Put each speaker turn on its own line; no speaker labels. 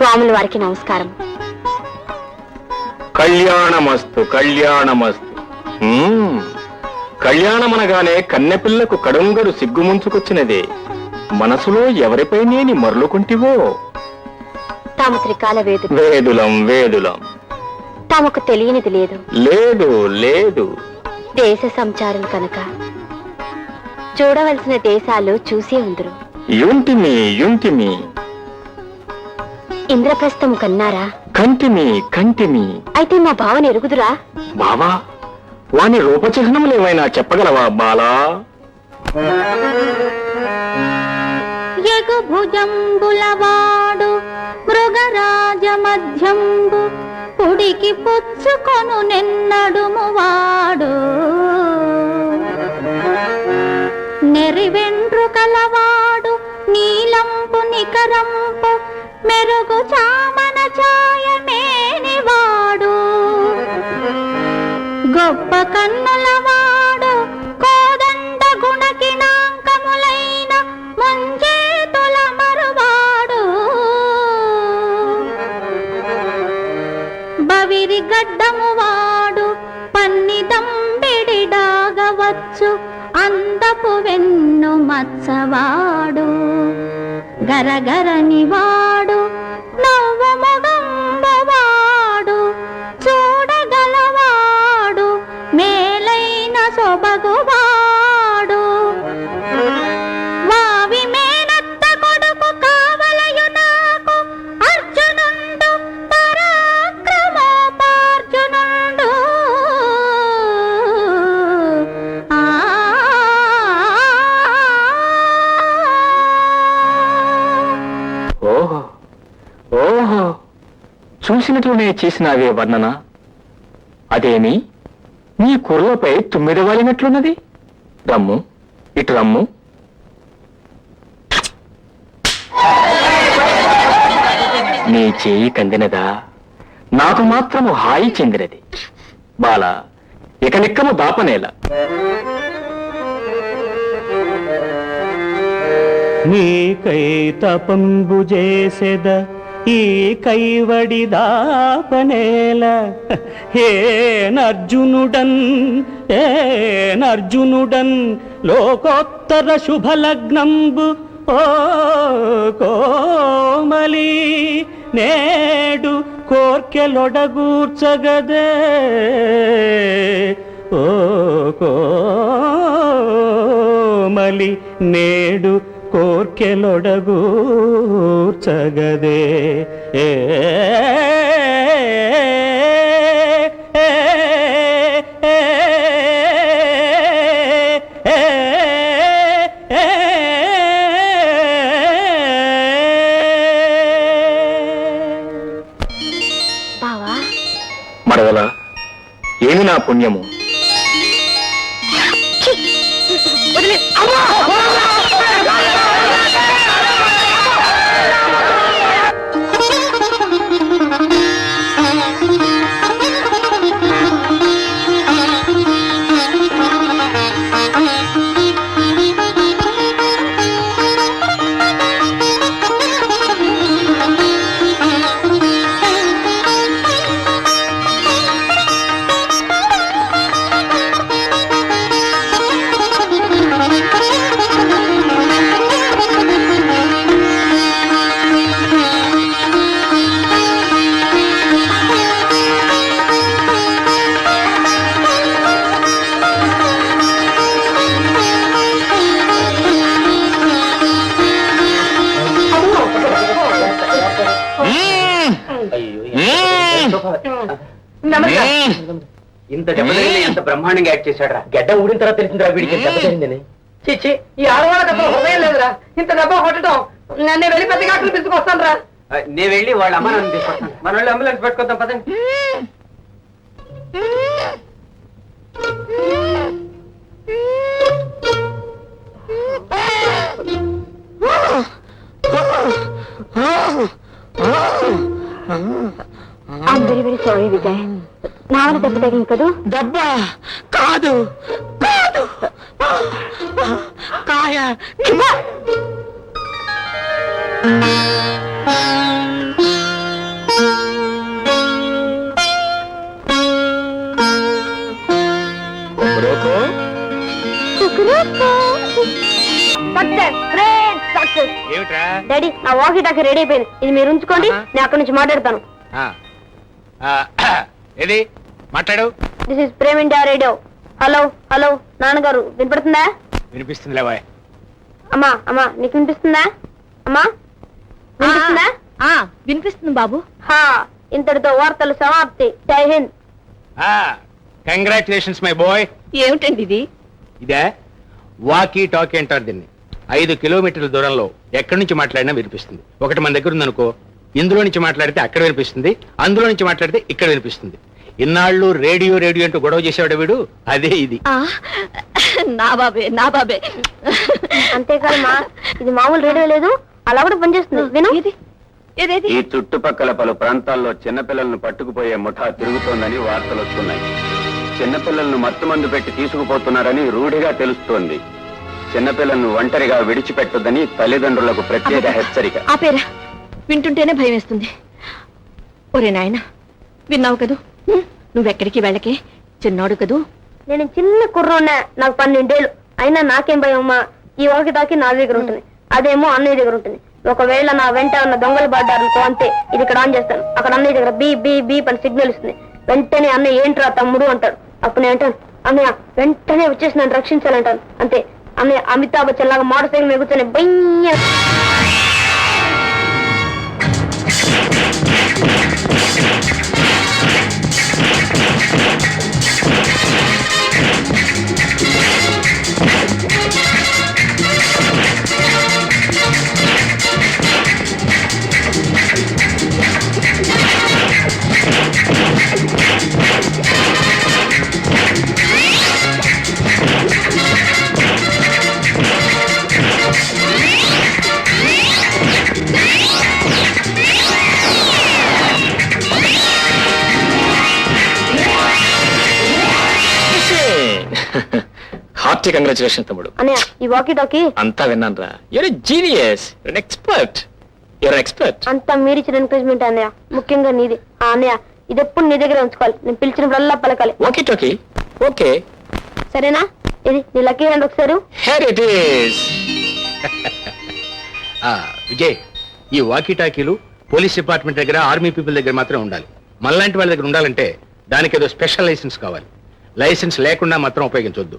స్వాముల వారికి నమస్కారం.
కళ్యాణమస్తు కళ్యాణమస్తు. మ్మ్. కళ్యాణమనగానే కన్నెపిల్లకు కడుంగరు సిగ్గుముంచుకొచ్చినదే. మనసులో ఎవరిపై నేని మరలుకుంటివో
తాము త్రికాల వేదులు.
వేదులం వేదులం.
తమకు తెలియనిది లేదు.
లేదు లేదు.
దేశ సంచారులు కనుక. చూడవలసిన దేశాలు చూసే ఉందరు.
యుంటిమి యుంటిమి.
ఇంద్రప్రస్థము కన్నారా?
కంటిమి కంటిమి.
అయితే మా భావన ఎరుగుదురా?
బావా వాని రూపచిహ్నములు ఏమైనా చెప్పగలవా బాలా?
ఎగు భుజంబులవాడు మృగరాజ మధ్యంబు పుడికి పుచ్చుకొను నిన్నడుము వాడు. నెరివెండ్రు కలవాడు నీలంపు నికరంపు మెరుగు చామన ఛాయమేనివాడు గొప్ప కన్నులవాడు కోదండ గుణకిణాంకములైన ముంచేతుల మరువాడు. బవిరి గడ్డము వాడు పన్నిదంబిడిడాగవచ్చు అందపు వెన్ను మచ్చవాడు. గరగరని
ఓహో. ఓహో. చూసినట్లునే చేసినావే వర్ణన. అదేమి? నీ కుర్రపై తుమ్మిద వాలినట్లున్నది? రమ్ము. ఇటు రమ్ము. నీ చేయి కందినదా? నాకు మాత్రము హాయి చెందినది. బాల ఇక నిక్కము దాపనేలా.
నీకై తపంబు చేసెద ఈ కైవడి దాపనేల ఏనర్జునుడన్ ఏనర్జునుడన్ లోకోత్తర శుభలగ్నంబు ఓ కోమలి నేడు కోర్కెలొడగూర్చగదే. ఓ కోమలి నేడు కోర్కెలొడగూర్చగదే ఏ
బావా.
మరవల ఏమి నా పుణ్యము?
ఇంత దెబ్బ ఎంత బ్రహ్మాండంగా యాక్ట్ చేశాడు రా గడ్డ ఊడిన తర్వాత తెలిసిందిరా వీడికి దెబ్బ తగిలిందని
చిచ్చి ఈ ఆడవాళ్ళకి అసలు హృదయం లేదురా. ఇంత దెబ్బ కొట్టడం నన్ను వెళ్ళి పెద్ద డాక్టర్ తీసుకొస్తాను రా
నేను వెళ్ళి వాళ్ళ అమ్మ నాన్న తీసుకొస్తాను. మన వాళ్ళు అంబులెన్స్ పెట్టుకొద్దాం పదండి.
నా వల్ల దెబ్బ కాదు? డాడీ నా వాకి టాకి రెడీ అయిపోయింది. ఇది మీరు ఉంచుకోండి నేను అక్కడి నుంచి మాట్లాడతాను.
ఏది? మాట్లాడు.
This is Prem India radio hello hello నాన్నగారు వినపడుతుందా?
వినిపిస్తుంది లేవాయ్
అమ్మా అమ్మా నీకు వినిపిస్తుందా? అమ్మా వినిపిస్తుందా?
వినిపిస్తుంది బాబు.
హా ఇంతటితో వార్తలు సమాప్తి. జై హింద్.
Congratulations my boy.
ఏమిటండి ఇది?
ఇదే వాకీ టాకీ అంటారు దీన్ని. ఐదు కిలోమీటర్ల దూరంలో ఎక్కడి నుంచి మాట్లాడినా వినిపిస్తుంది. ఒకటి మన దగ్గర ఉందనుకో ఇందులో నుంచి మాట్లాడితే అక్కడ వినిపిస్తుంది అందులో నుంచి మాట్లాడితే ఇక్కడ వినిపిస్తుంది. ఇన్నాళ్ళు రేడియో రేడియో అంటూ గొడవ చేసేవాడు వీడు అదే ఇది.
నా బాబే నా బాబే.
అంతేకాదమ్మా ఇది మామూలు రేడియో లేదు అలా కూడా పనిచేస్తుంది. విను.
ఈ చుట్టుపక్కల పలు ప్రాంతాల్లో చిన్నపిల్లలను పట్టుకుపోయే ముఠా తిరుగుతోందని వార్తలు వస్తున్నాయి. చిన్నపిల్లలను మత్తుమందు పెట్టి తీసుకుపోతున్నారని రూఢిగా తెలుస్తోంది. చిన్నపిల్లలను ఒంటరిగా విడిచిపెట్టొద్దని తల్లిదండ్రులకు ప్రత్యేక హెచ్చరిక.
వింటుంటేనే భయం వేస్తుంది. ఒరే నాయన విన్నావు కదూ? నువ్వెక్కడికి వెళ్ళకే? చిన్నోడు కదూ?
నేను చిన్న కుర్రోనే నాకు పన్నెండేళ్ళు. అయినా నాకేం భయం అమ్మా? ఈ వాకి తాకి నా దగ్గర ఉంటుంది. అదేమో అన్నయ్య దగ్గర ఉంటుంది. ఒకవేళ నా వెంట ఉన్న దొంగలు పడ్డారనుకో అంతే ఇది ఇక్కడ ఆన్ చేస్తాను. అక్కడ అన్నయ్య దగ్గర బీ బీ బీ అని సిగ్నల్ ఇస్తుంది. వెంటనే అన్నయ్య ఏంట్రా తమ్ముడు అంటాడు. అప్పుడు నేను అంటాను అన్నయ్య వెంటనే వచ్చేసి నన్ను రక్షించాలంటాను. అంతే. అన్నయ్య అమితాబ్ బచ్చన్ లాగా మోటార్ సైకిల్ మీద కూర్చొని బయ్య Thank you.
హార్టీ కంగ్రాచులేషన్ తమ్ముడు.
అన్నయ్య ఈ వాకి టాకీ
అంతా విన్నాను రా you're genius you're expert you're expert
అంతా మీరిచ్చిన ఎంకరేజ్మెంట్ అన్నయ్య? ముఖ్యంగా నీది. ఆ అన్నయ్య ఇది ఎప్పుడు నీ దగ్గర ఉంచుకోవాలి. నేను పిలిచినప్పుడల్లా పలకాలి.
ఓకే టోకీ ఓకే
సరేనా? ఇది నీ లక్కీ హ్యాండ్ ఒకసారి.
హెర్ ఇట్ ఈస్ విజయ్ ఈ వాకీ టాకీలు పోలీస్ డిపార్ట్మెంట్ దగ్గర ఆర్మీ పీపుల్ దగ్గర మాత్రం ఉండాలి. మనలాంటి వాళ్ళ దగ్గర ఉండాలంటే దానికి ఏదో స్పెషల్ లైసెన్స్ కావాలి. లైసెన్స్ లేకుండా మాత్రం ఉపయోగించవద్దు